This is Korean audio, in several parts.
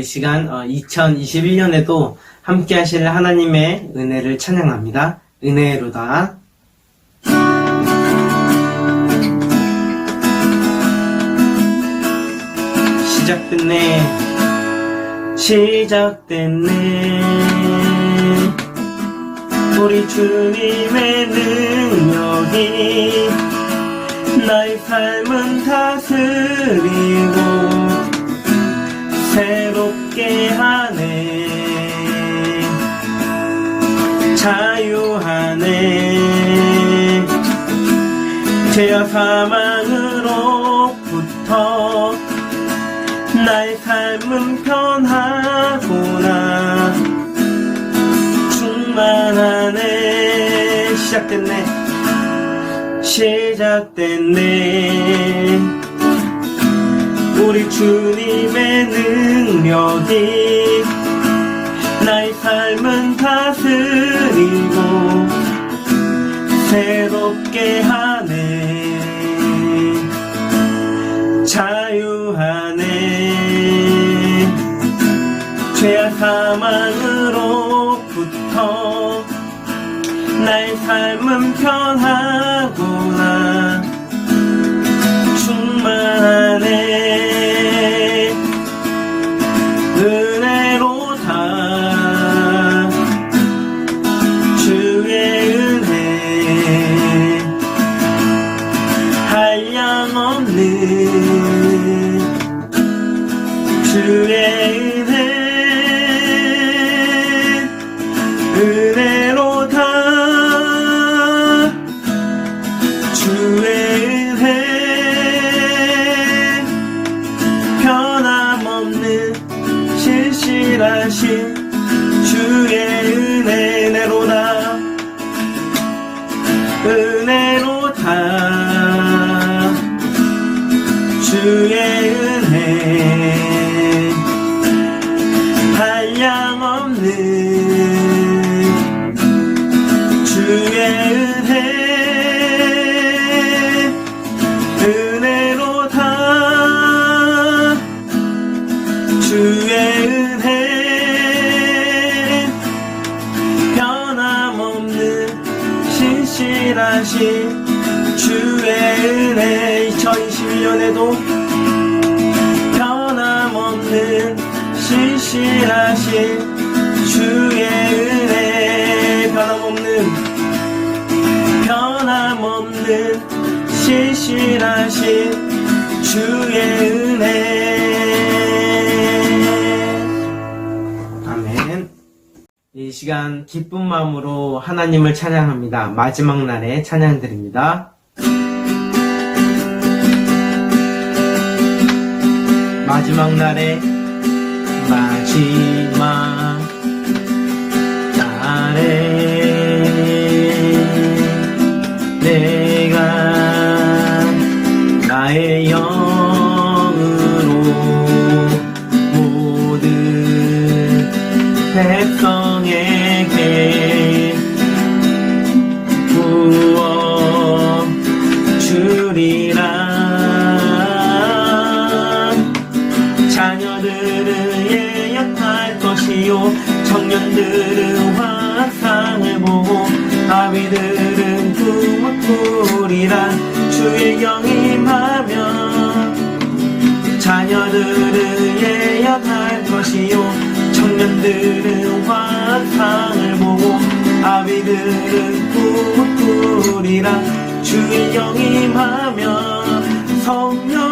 우리 시간 2021년에도 함께 하실 하나님의 은혜를 찬양합니다. 은혜로다. 시작됐네. 시작됐네. 우리 주님의 능력이 나의 삶은 다스리고 새롭게 하네 자유하네 죄와 사망 시작됐네. 시작됐네. 우리 주님의 능력이 나의 삶은 다스리고 새롭게 하네. 자유하네. 죄와 사망으 삶은 편하 주의 은혜 2021년에도 변함없는 신실하신 주의 은혜 변함없는 변함없는 신실하신 주의 은혜 아멘 이 시간 기쁜 마음으로 하나님을 찬양합니다. 마지막 날에 찬양드립니다. 마지막 날에 마지막 날에 내 청년들은 화상을 보고 아비들은 꿈을 꾸리라 주의 영임하면 자녀들은 예약할 것이요. 청년들은 환상을 보고 아비들은 꿈을 꾸리라 주의 영임하면 성령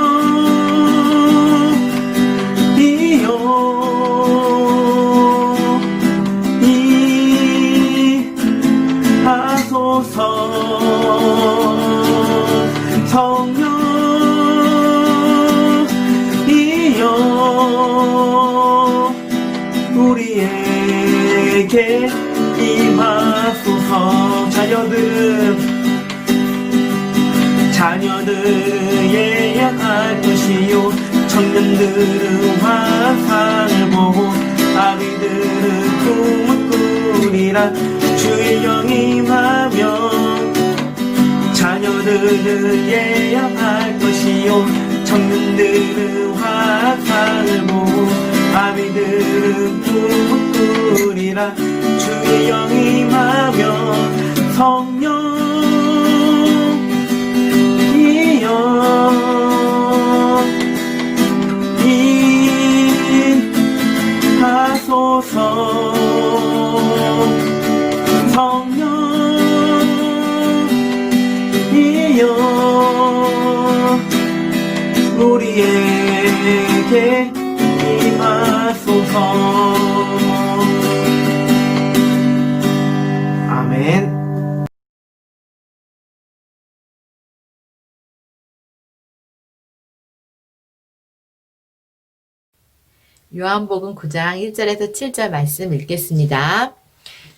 우리에게 임하소서 자녀들은 자녀들은 예약할 것이요. 청년들은 화상을 모으 아비들은 꿈을 꾸리라. 주의 영이 임하며 자녀들은 예언할 것이요. 청년들은 화상을 모으 아비들은 꿈을 꾸리라 주의 영이 임하며 성령 이여 하소서 성령 이여 우리에게 임하소서 아멘 요한복음 9장 1절에서 7절 말씀 읽겠습니다.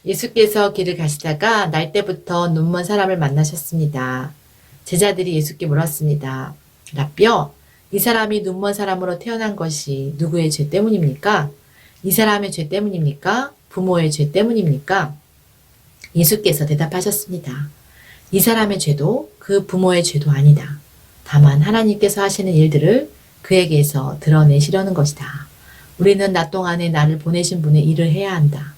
예수께서 길을 가시다가 날 때부터 눈먼 사람을 만나셨습니다. 제자들이 예수께 물었습니다. 라비어, 이 사람이 눈먼 사람으로 태어난 것이 누구의 죄 때문입니까? 이 사람의 죄 때문입니까? 부모의 죄 때문입니까? 예수께서 대답하셨습니다. 이 사람의 죄도 그 부모의 죄도 아니다. 다만 하나님께서 하시는 일들을 그에게서 드러내시려는 것이다. 우리는 낮 동안에 나를 보내신 분의 일을 해야 한다.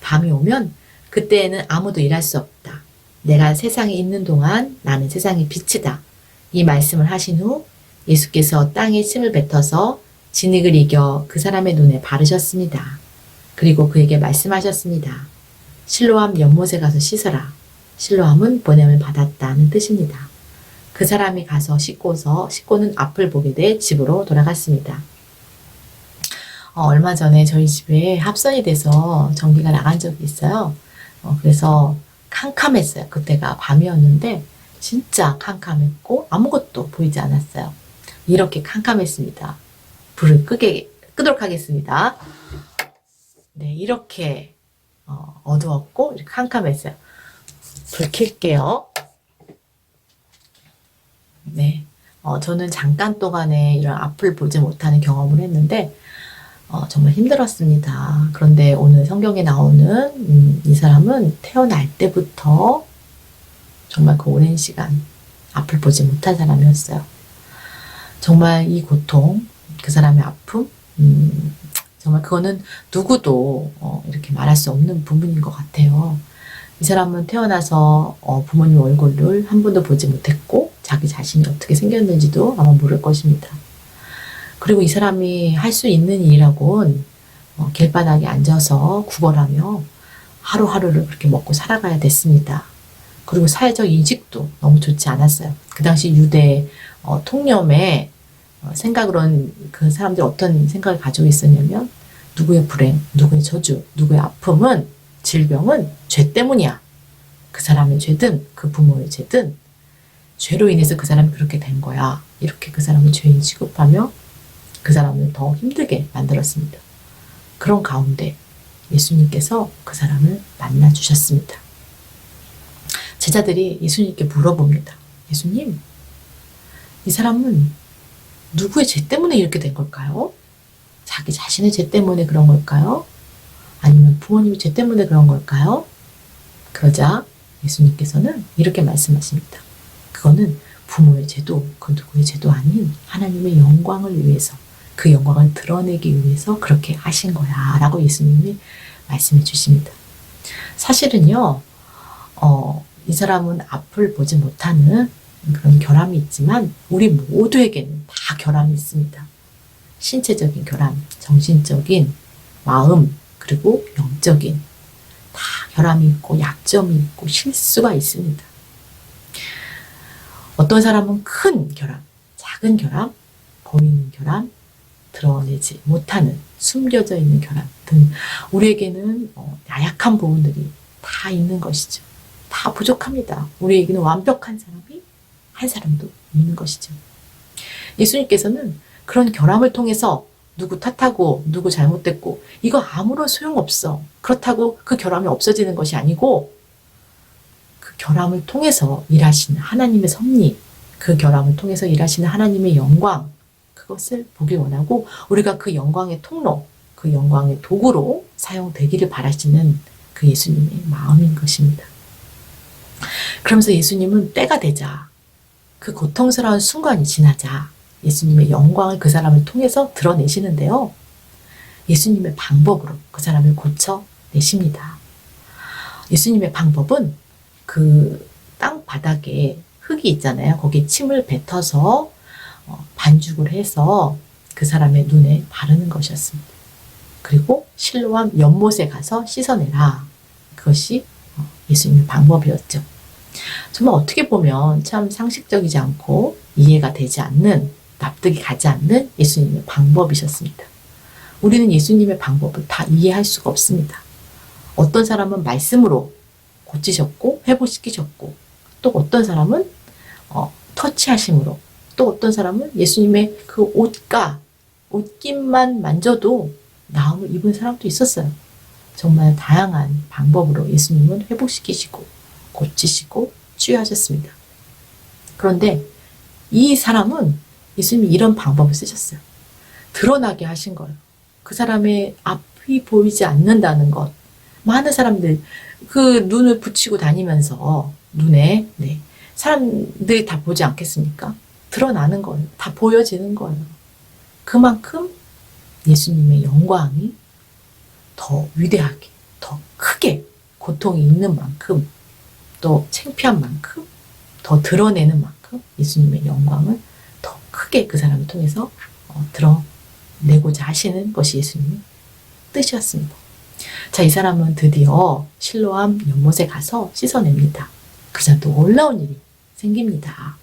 밤이 오면 그때에는 아무도 일할 수 없다. 내가 세상에 있는 동안 나는 세상의 빛이다. 이 말씀을 하신 후 예수께서 땅에 침을 뱉어서 진흙을 이겨 그 사람의 눈에 바르셨습니다. 그리고 그에게 말씀하셨습니다. 실로암 연못에 가서 씻어라. 실로암은 보냄을 받았다는 뜻입니다. 그 사람이 가서 씻고서 씻고는 앞을 보게 돼 집으로 돌아갔습니다. 어, 얼마 전에 저희 집에 합선이 돼서 전기가 나간 적이 있어요. 어, 그래서 캄캄했어요. 그때가 밤이었는데 진짜 캄캄했고 아무것도 보이지 않았어요. 이렇게 캄캄했습니다. 불을 끄게 끄도록 하겠습니다. 네, 이렇게 어, 어두웠고 이렇게 캄캄했어요. 불 켤게요. 네, 어, 저는 잠깐 동안에 이런 앞을 보지 못하는 경험을 했는데 어, 정말 힘들었습니다. 그런데 오늘 성경에 나오는 음, 이 사람은 태어날 때부터 정말 그 오랜 시간 앞을 보지 못한 사람이었어요. 정말 이 고통, 그 사람의 아픔, 음, 정말 그거는 누구도 어, 이렇게 말할 수 없는 부분인 것 같아요. 이 사람은 태어나서 어, 부모님 얼굴을 한 번도 보지 못했고 자기 자신이 어떻게 생겼는지도 아마 모를 것입니다. 그리고 이 사람이 할 수 있는 일이라곤 어, 길바닥에 앉아서 구걸하며 하루하루를 그렇게 먹고 살아가야 됐습니다. 그리고 사회적 인식도 너무 좋지 않았어요. 그 당시 유대 어, 통념의 어, 생각으로는 그 사람들이 어떤 생각을 가지고 있었냐면 누구의 불행, 누구의 저주, 누구의 아픔은 질병은 죄 때문이야. 그 사람의 죄든 그 부모의 죄든 죄로 인해서 그 사람이 그렇게 된 거야. 이렇게 그 사람을 죄인 취급하며 그 사람을 더 힘들게 만들었습니다. 그런 가운데 예수님께서 그 사람을 만나 주셨습니다. 제자들이 예수님께 물어봅니다. 예수님, 이 사람은 누구의 죄 때문에 이렇게 된 걸까요? 자기 자신의 죄 때문에 그런 걸까요? 아니면 부모님의 죄 때문에 그런 걸까요? 그러자 예수님께서는 이렇게 말씀하십니다. 그거는 부모의 죄도 그 누구의 죄도 아닌 하나님의 영광을 위해서 그 영광을 드러내기 위해서 그렇게 하신 거야 라고 예수님이 말씀해 주십니다. 사실은요, 어, 이 사람은 앞을 보지 못하는 그런 결함이 있지만 우리 모두에게는 다 결함이 있습니다. 신체적인 결함, 정신적인 마음, 그리고 영적인 다 결함이 있고 약점이 있고 실수가 있습니다. 어떤 사람은 큰 결함, 작은 결함, 보이는 결함, 드러내지 못하는 숨겨져 있는 결함 등 우리에게는 어, 나약한 부분들이 다 있는 것이죠. 다 부족합니다. 우리에게는 완벽한 사람이 한 사람도 있는 것이죠. 예수님께서는 그런 결함을 통해서 누구 탓하고 누구 잘못됐고 이거 아무런 소용없어. 그렇다고 그 결함이 없어지는 것이 아니고 그 결함을 통해서 일하시는 하나님의 섭리, 그 결함을 통해서 일하시는 하나님의 영광, 그것을 보기 원하고 우리가 그 영광의 통로, 그그 영광의 도구로 사용되기를 바라시는 그 예수님의 마음인 것입니다. 그러면서 예수님은 때가 되자 그 고통스러운 순간이 지나자 예수님의 영광을 그 사람을 통해서 드러내시는데요. 예수님의 방법으로 그 사람을 고쳐내십니다. 예수님의 방법은 그 땅 바닥에 흙이 있잖아요. 거기에 침을 뱉어서 어, 반죽을 해서 그 사람의 눈에 바르는 것이었습니다. 그리고 실로암 연못에 가서 씻어내라. 그것이 어, 예수님의 방법이었죠. 정말 어떻게 보면 참 상식적이지 않고 이해가 되지 않는 납득이 가지 않는 예수님의 방법이셨습니다. 우리는 예수님의 방법을 다 이해할 수가 없습니다. 어떤 사람은 말씀으로 고치셨고 회복시키셨고 또 어떤 사람은 어, 터치하심으로 또 어떤 사람은 예수님의 그 옷가 옷깃만 만져도 나음을 입은 사람도 있었어요. 정말 다양한 방법으로 예수님은 회복시키시고 고치시고 치유하셨습니다. 그런데 이 사람은 예수님이 이런 방법을 쓰셨어요. 드러나게 하신 거예요. 그 사람의 앞이 보이지 않는다는 것. 많은 사람들 그 눈을 붙이고 다니면서 눈에 네, 사람들이 다 보지 않겠습니까? 드러나는 거예요. 다 보여지는 거예요. 그만큼 예수님의 영광이 더 위대하게, 더 크게 고통이 있는 만큼 또 창피한 만큼 더 드러내는 만큼 예수님의 영광을 더 크게 그 사람을 통해서 어, 드러내고자 하시는 것이 예수님의 뜻이었습니다. 자, 이 사람은 드디어 실로암 연못에 가서 씻어냅니다. 그러자 놀라운 일이 생깁니다.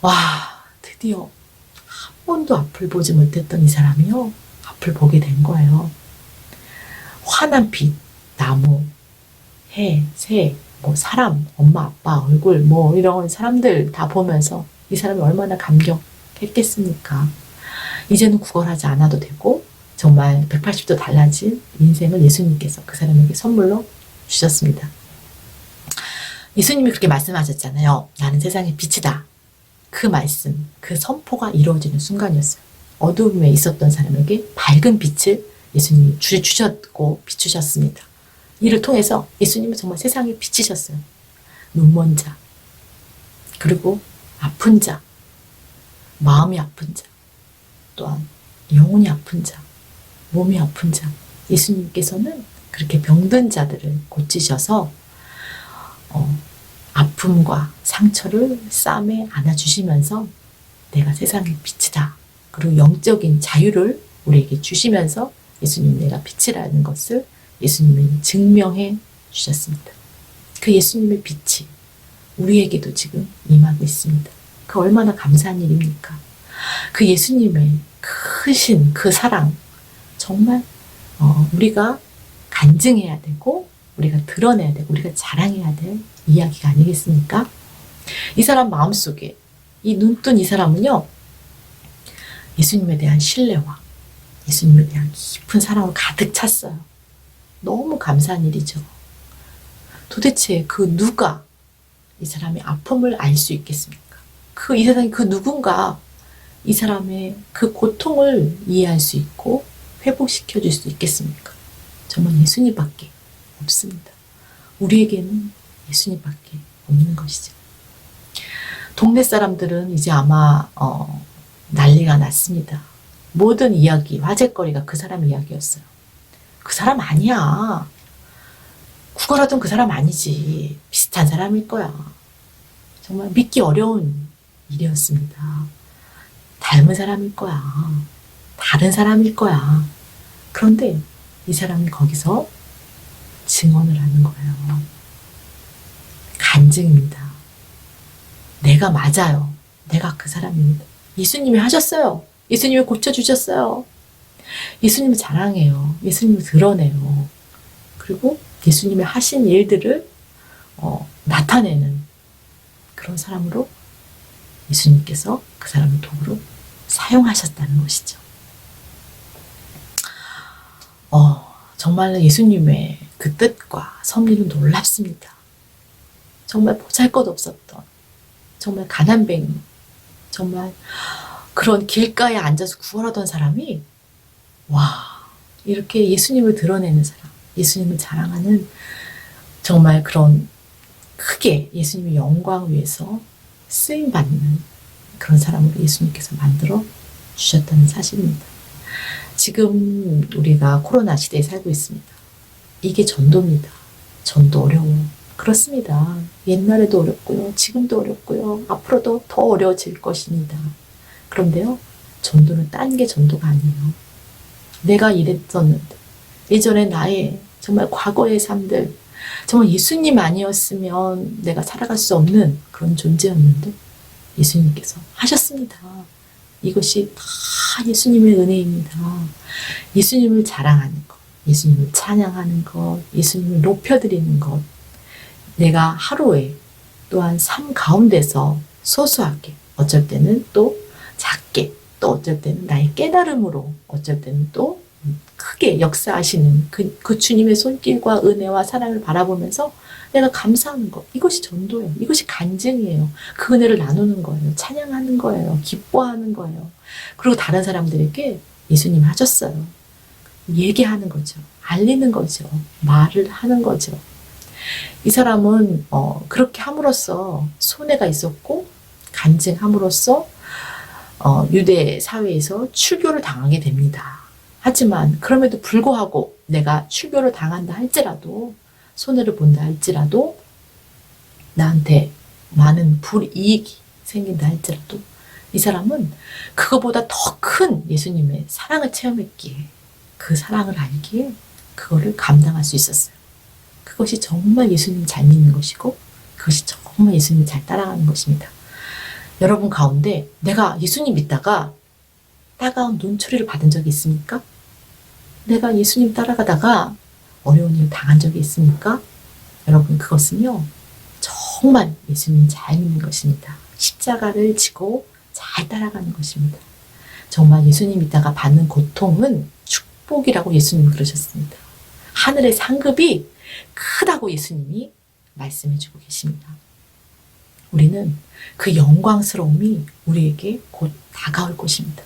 와, 드디어 한 번도 앞을 보지 못했던 이 사람이요. 앞을 보게 된 거예요. 환한 빛, 나무, 해, 새, 뭐 사람, 엄마, 아빠 얼굴, 뭐 이런 사람들 다 보면서 이 사람이 얼마나 감격했겠습니까? 이제는 구걸하지 않아도 되고 정말 180도 달라진 인생을 예수님께서 그 사람에게 선물로 주셨습니다. 예수님이 그렇게 말씀하셨잖아요. 나는 세상의 빛이다. 그 말씀, 그 선포가 이루어지는 순간이었어요. 어두움에 있었던 사람에게 밝은 빛을 예수님이 주셨고 비추셨습니다. 이를 통해서 예수님은 정말 세상에 비치셨어요. 눈먼 자, 그리고 아픈 자, 마음이 아픈 자, 또한 영혼이 아픈 자, 몸이 아픈 자. 예수님께서는 그렇게 병든 자들을 고치셔서 어, 아픔과 상처를 쌈에 안아주시면서 내가 세상의 빛이다. 그리고 영적인 자유를 우리에게 주시면서 예수님 내가 빛이라는 것을 예수님이 증명해 주셨습니다. 그 예수님의 빛이 우리에게도 지금 임하고 있습니다. 그 얼마나 감사한 일입니까? 그 예수님의 크신 그 사랑, 정말 어, 우리가 간증해야 되고 우리가 드러내야 되고 우리가 자랑해야 될 이야기가 아니겠습니까? 이 사람 마음속에 이 눈뜬 이 사람은요 예수님에 대한 신뢰와 예수님에 대한 깊은 사랑을 가득 찼어요. 너무 감사한 일이죠. 도대체 그 누가 이 사람의 아픔을 알 수 있겠습니까? 그 이 세상에 그 누군가 이 사람의 그 고통을 이해할 수 있고 회복시켜 줄 수 있겠습니까? 정말 예수님밖에 없습니다. 우리에게는 예수님밖에 없는 것이죠. 동네 사람들은 이제 아마 어, 난리가 났습니다. 모든 이야기, 화제거리가 그 사람 이야기였어요. 그 사람 아니야. 구걸하던 그 사람 아니지. 비슷한 사람일 거야. 정말 믿기 어려운 일이었습니다. 닮은 사람일 거야. 다른 사람일 거야. 그런데 이 사람이 거기서 증언을 하는 거예요. 간증입니다. 내가 맞아요. 내가 그 사람입니다. 예수님이 하셨어요. 예수님이 고쳐주셨어요. 예수님을 자랑해요. 예수님을 드러내요. 그리고 예수님이 하신 일들을 어, 나타내는 그런 사람으로 예수님께서 그 사람을 도구로 사용하셨다는 것이죠. 어, 정말로 예수님의 그 뜻과 섭리는 놀랍습니다. 정말 보잘 것 없었던, 정말 가난뱅이, 정말 그런 길가에 앉아서 구걸하던 사람이 와, 이렇게 예수님을 드러내는 사람, 예수님을 자랑하는 정말 그런 크게 예수님의 영광 위해서 쓰임 받는 그런 사람으로 예수님께서 만들어 주셨다는 사실입니다. 지금 우리가 코로나 시대에 살고 있습니다. 이게 전도입니다. 전도 어려워. 그렇습니다. 옛날에도 어렵고요. 지금도 어렵고요. 앞으로도 더 어려워질 것입니다. 그런데요, 전도는 딴 게 전도가 아니에요. 내가 이랬었는데, 예전에 나의 정말 과거의 삶들, 정말 예수님 아니었으면 내가 살아갈 수 없는 그런 존재였는데, 예수님께서 하셨습니다. 이것이 다 예수님의 은혜입니다. 예수님을 자랑하는 것, 예수님을 찬양하는 것, 예수님을 높여드리는 것, 내가 하루에 또한 삶 가운데서 소소하게, 어쩔 때는 또 작게, 또 어쩔 때는 나의 깨달음으로, 어쩔 때는 또 크게 역사하시는 그, 그 주님의 손길과 은혜와 사랑을 바라보면서 내가 감사하는 것. 이것이 전도예요. 이것이 간증이에요. 그 은혜를 나누는 거예요. 찬양하는 거예요. 기뻐하는 거예요. 그리고 다른 사람들에게 예수님 하셨어요. 얘기하는 거죠. 알리는 거죠. 말을 하는 거죠. 이 사람은 어, 그렇게 함으로써 손해가 있었고 간증함으로써 어, 유대 사회에서 출교를 당하게 됩니다. 하지만 그럼에도 불구하고 내가 출교를 당한다 할지라도 손해를 본다 할지라도 나한테 많은 불이익이 생긴다 할지라도 이 사람은 그거보다 더 큰 예수님의 사랑을 체험했기에 그 사랑을 알기에 그거를 감당할 수 있었어요. 그것이 정말 예수님 잘 믿는 것이고 그것이 정말 예수님 잘 따라가는 것입니다. 여러분 가운데 내가 예수님 믿다가 따가운 눈초리를 받은 적이 있습니까? 내가 예수님 따라가다가 어려운 일 당한 적이 있습니까? 여러분 그것은요 정말 예수님 잘 믿는 것입니다. 십자가를 지고 잘 따라가는 것입니다. 정말 예수님 믿다가 받는 고통은 축복이라고 예수님 그러셨습니다. 하늘의 상급이 크다고 예수님이 말씀해주고 계십니다. 우리는 그 영광스러움이 우리에게 곧 다가올 것입니다.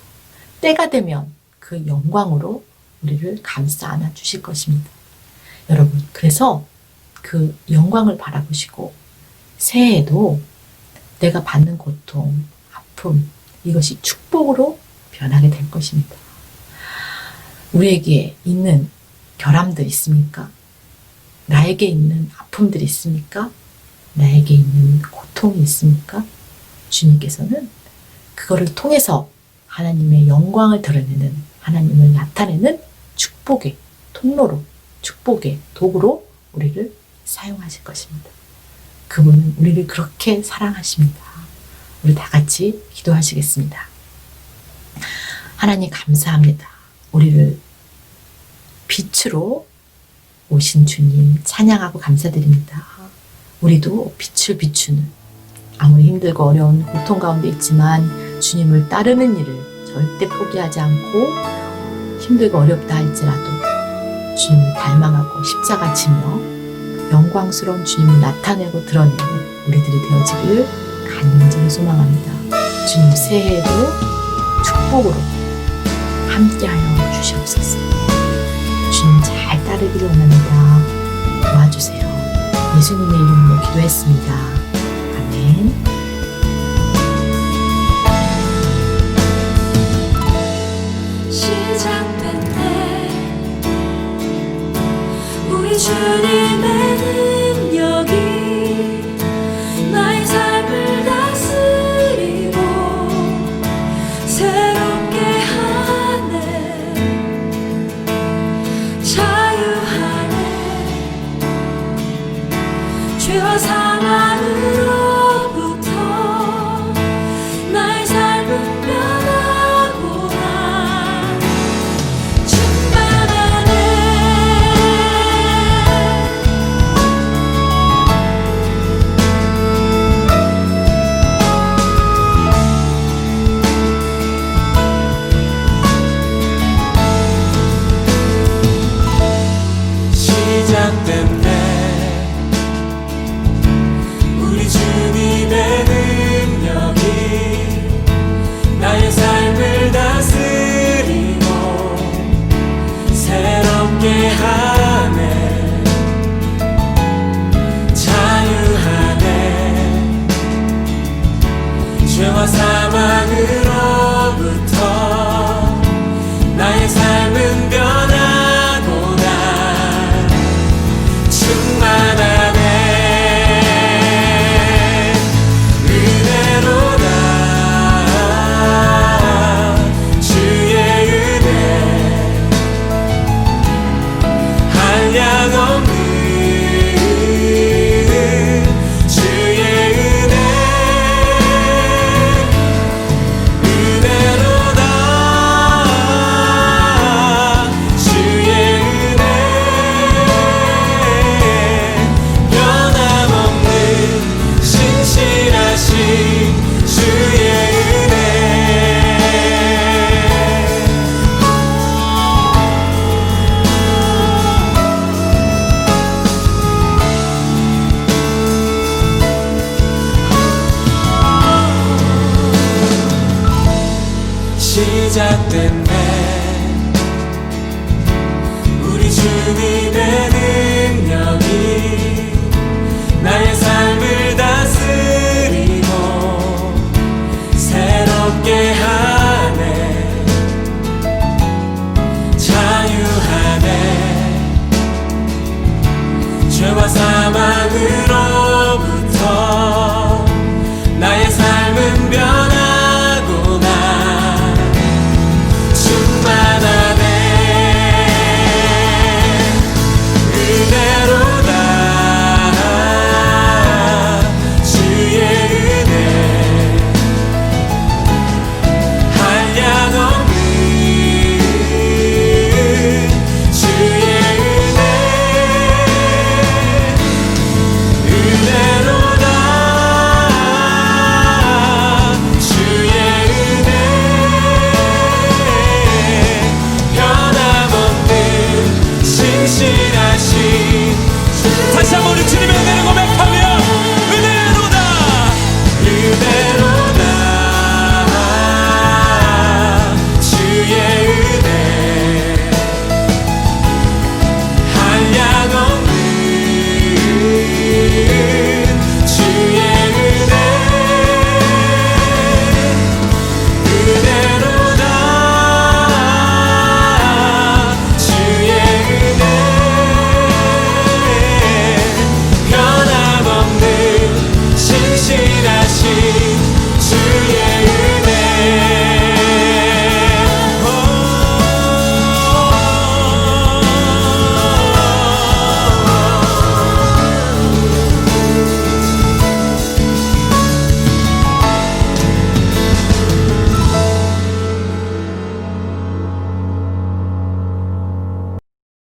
때가 되면 그 영광으로 우리를 감싸 안아 주실 것입니다. 여러분, 그래서 그 영광을 바라보시고 새해에도 내가 받는 고통, 아픔, 이것이 축복으로 변하게 될 것입니다. 우리에게 있는 결함들 있습니까? 나에게 있는 아픔들이 있습니까? 나에게 있는 고통이 있습니까? 주님께서는 그거를 통해서 하나님의 영광을 드러내는 하나님을 나타내는 축복의 통로로 축복의 도구로 우리를 사용하실 것입니다. 그분은 우리를 그렇게 사랑하십니다. 우리 다 같이 기도하시겠습니다. 하나님 감사합니다. 우리를 빛으로 오신 주님 찬양하고 감사드립니다. 우리도 빛을 비추는 아무리 힘들고 어려운 고통 가운데 있지만 주님을 따르는 일을 절대 포기하지 않고 힘들고 어렵다 할지라도 주님을 닮아가고 십자가 지며 영광스러운 주님을 나타내고 드러내는 우리들이 되어지길 간절히 소망합니다. 주님 새해에도 축복으로 함께하여 주시옵소서. 주님 잘 따르기를 원합니다. 도와주세요. 예수님의 이름으로 기도했습니다. 아멘. 시작된 때 우리 주님의 যাতে